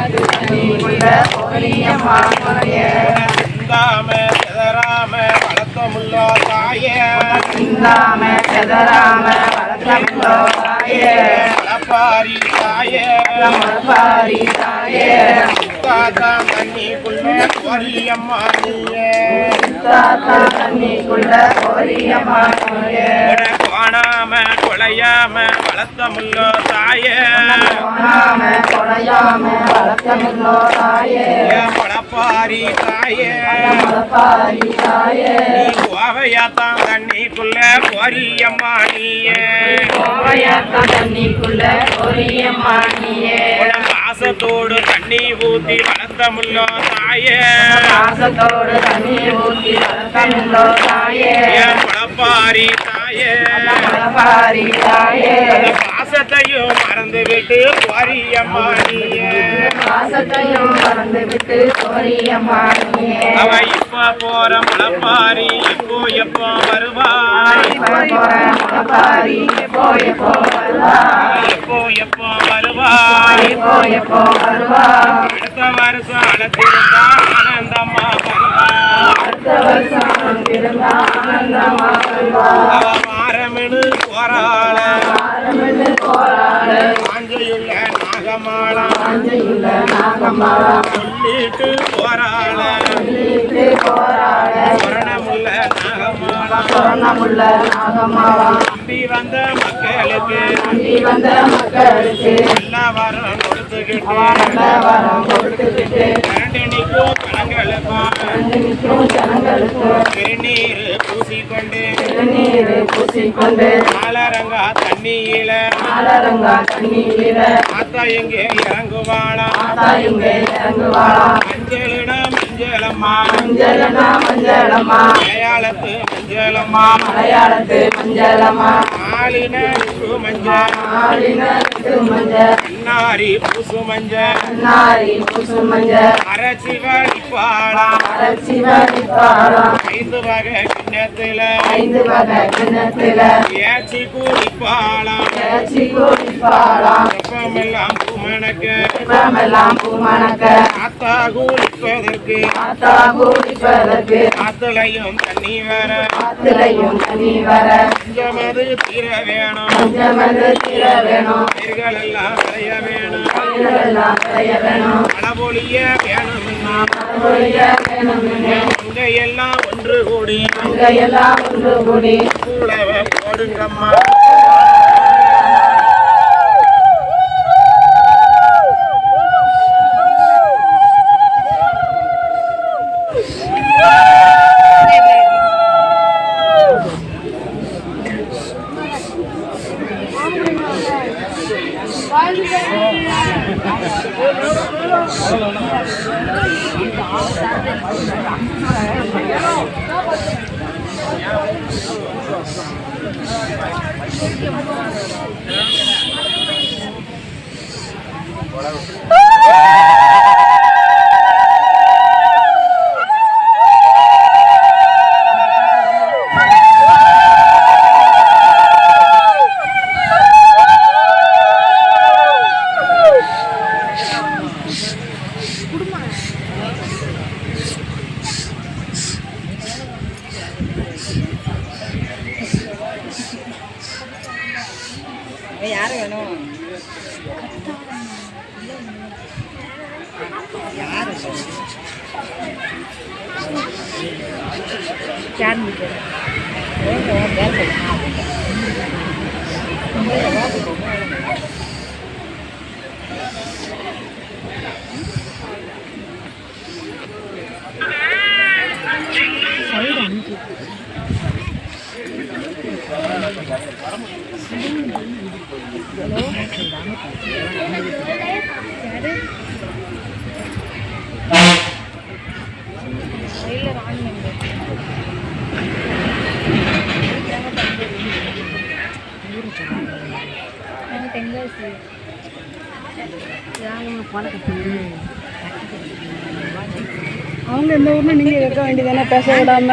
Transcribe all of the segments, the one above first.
குளத்து தண்ணிக்குள்ள கோரியம்மா தாயே சிந்தாம செதறாம வளர்த்தமுள்ள தாயே சிந்தாம தாயே தாயே கோரியம்மா நீயே தாத்தா தண்ணிக்குள்ள கோரியம்மா தாயே காணாம கொலையாம வளர்த்தமுள்ள தாயே போனாம கொடையாம வளர்த்தமுள்ளோ தாயே என் தாயே மலபாரி தாயே கோவையாத்தான் தண்ணிக்குள்ள கோரியம்மா நீயே தண்ணிக்குள்ள கோரியம்மா நீயே பாசத்தோடு தண்ணி ஊத்தி வளர்த்தமுள்ள தாயே. பாசத்தோடு தண்ணி ஊற்றி வளர்த்தமுள்ளோ தாயே. என் வளப்பாரி தாயே. மலபாரி தாயே. பாசத்தையும் மறந்து விட்டு கோரியம்மா நீயே. பாசத்தையும் மறந்து விட்டு கோரியம்மா நீயே. அவ இப்ப போற முளப்பாரி இப்போ எப்போ வருவாய் மலபாரி எப்போ எப்போ வருவா? எப்போ எப்போ எப்போ எப்போ வருவா? அடுத்த வருஷம் அழைத்திருந்தா ஆனந்தம்மா அடுத்த வருஷம் அவ மாறமிடு காஞ்சையுள்ள சொல்லிட்டு மரணமுள்ள நாகமாளம் சொர்ணமுள்ள நாகம்மாவா நம்பி வந்த மக்களுக்கு நம்பி வந்த மக்களுக்கு எல்லா வரம் கொடுத்துக்கிட்டு. வரம் கொடுத்துக்கிட்டு. ஜனங்களுக்கும் திருநீர் பூசிக்கொண்டு. பூசிக்கொண்டு. ஆலரங்கா தண்ணியில. ஆலரங்கா தண்ணீர ஆத்தா எங்கே இறங்குவாளா? மாதா இங்கே இறங்குவாளா? மஞ்சளிட மஞ்சளம்மா. மஞ்சளனா மஞ்சளம்மா. மலையாளத்து மஞ்சளம்மா. மலையாளத்து மஞ்சளம்மா. கண்ணாரி பூசு மஞ்சள் நாரி பூசு வடிப்பாளா அரைச்சி வடிப்பாளம் ஐந்து வகை கிண்ணத்துல. ஐந்து வகை கிணத்துல ஏச்சி குடிப்பாளா இறைச்சி குடிப்பாளாம் வெப்பமெல்லாம் பூமணக்கு வெப்பமெல்லாம் பூமணக்க ஆத்தா குளிப்பதற்கு ஆத்தா குடிப்பதற்கு ஆத்துலையும் தண்ணி வர. ஆத்திலையும் தண்ணி வர. பஞ்சமது தீர வேணும். பஞ்சமது தீர வேணும். பயிர்கள் எல்லாம் விளைய வேணும். பயிரெல்லாம் விளைய வேணும். மழபொழிய வேணும்னா. மறுபடிய வேணும் இங்க எல்லாம் ஒன்று கூடி. ஒன்று கூடி. கூடவ போடுங்கம்மா. 欢迎来到王者荣耀十二十三十四十五十六十七十八十九二十 யாரு யார் அவங்க எந்த ஊர்னா நீங்க இருக்க வேண்டியதானே பேச விடாம.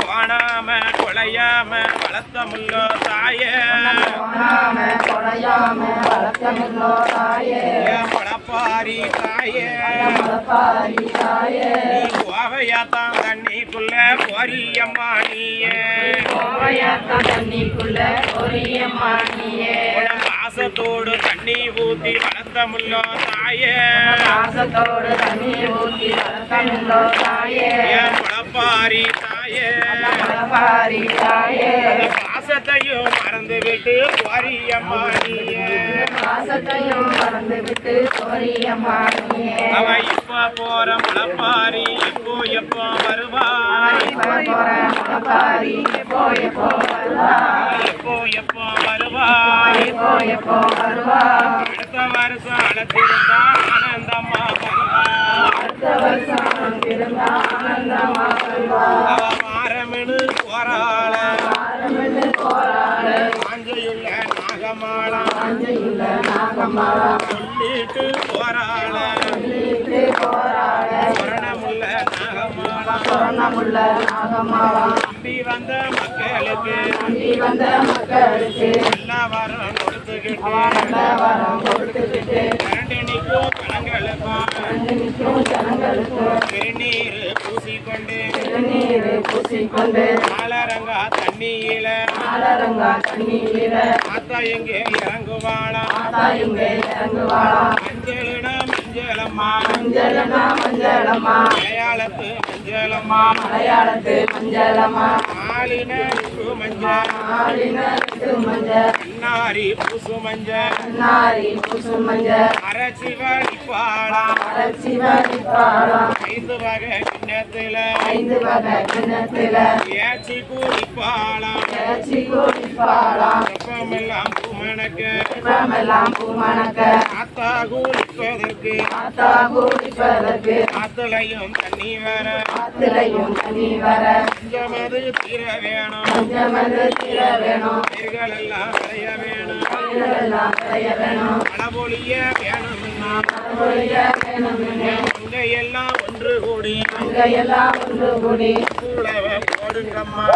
காணாம கொலையாம வளர்த்தமுல்லோ தாயே. பழப்பாரி தாயே. நீ தண்ணிக்குள்ள நீயே தண்ணிக்குள்ள பொரியம்மா நீயே பாசத்தோடு தண்ணி ஊத்தி வளர்த்தமுல்லோ தாயே. பாசத்தோடு தண்ணி ஊத்தி வளர்த்தமில்லோ தாயே என் தாயே. முளப்பாரி தாயே பாசத்தையும் மறந்து விட்டு கோரியம்மா நீயே. பாசத்தையும் மறந்து விட்டு கோரியம்மா நீயே அவ இப்ப போற முளப்பாரி எப்போ எப்போ வருவா? இப்ப போற முளப்பாரி எப்போ எப்போ வருவா எப்போ எப்போ வருவா எப்போ வருவா? அடுத்த வருஷம் அழைத்திருந்தா ஆனந்த வருவா அடுத்த வருஷம் திரும்ப ஆனந்தமா வருவா அவ மாறமிடு போறாள ஆரம்பித்து போராடு காஞ்சையுள்ள நாகமாளம் அஞ்சையுள்ள நாகம்மாவா சொல்லிட்டு போறாள வீட்டு போராட. மரணமுள்ள நாகமாளம் சொர்ணமுள்ள நாகம்மாவா நம்பி வந்த மக்களுக்கு. நம்பி வந்த மக்களுக்கு. எல்லா வரம் கொடுத்துக்கிட்டு. நல்ல வரம் கொடுத்துக்கிட்டு. இரண்டு நிற்கும் கணங்களுக்கும் ரெண்டு நிற்கும் ஜனங்களுக்கு திருநீர் பூசிக்கொண்டு. திருநீர் பூசிக்கொண்டு. ஆலரங்கா ஆலரங்கா தண்ணீர ஆத்தா எங்கே இறங்குவாளா? மாதா இங்கே இறங்குவாளா? மஞ்சளிட மஞ்சளம்மா. மஞ்சளனா மஞ்சளம்மா. மலையாளத்து மஞ்சளம்மா. மலையாளத்து மஞ்சளம்மா. ஆளின மஞ்சள் ஆளின மஞ்சள் கண்ணாரி பூசு மஞ்சள் நாரி பூசு அரைச்சி வரிப்பாளம் ஐந்து வகை கிண்ணத்துல ஐந்து வகை கிணத்துல ஏச்சி கூடிப்பாளா இறைச்சி குடிப்பாளாம். வெப்பமெல்லாம் பூமணக்கு. வெப்பமெல்லாம் பூமணக்க. ஆத்தா கூடிப்பதற்கு. ஆத்தா குடிப்பதற்கு. ஆத்துலையும் தண்ணி வர ஆத்திலையும் தண்ணி வர கொஞ்சமது தீர வேணும். கொஞ்சமது தீர வேணும். பயிர்கள் எல்லாம் விளைய வேணும். பயிரெல்லாம் விளைய வேணும். மழபொழிய வேணும்னா. பொழிய வேணும் அங்க எல்லாம் ஒன்று கூடி. அங்கையெல்லாம் ஒன்று கூடி. கூடவ போடுங்கம்மா.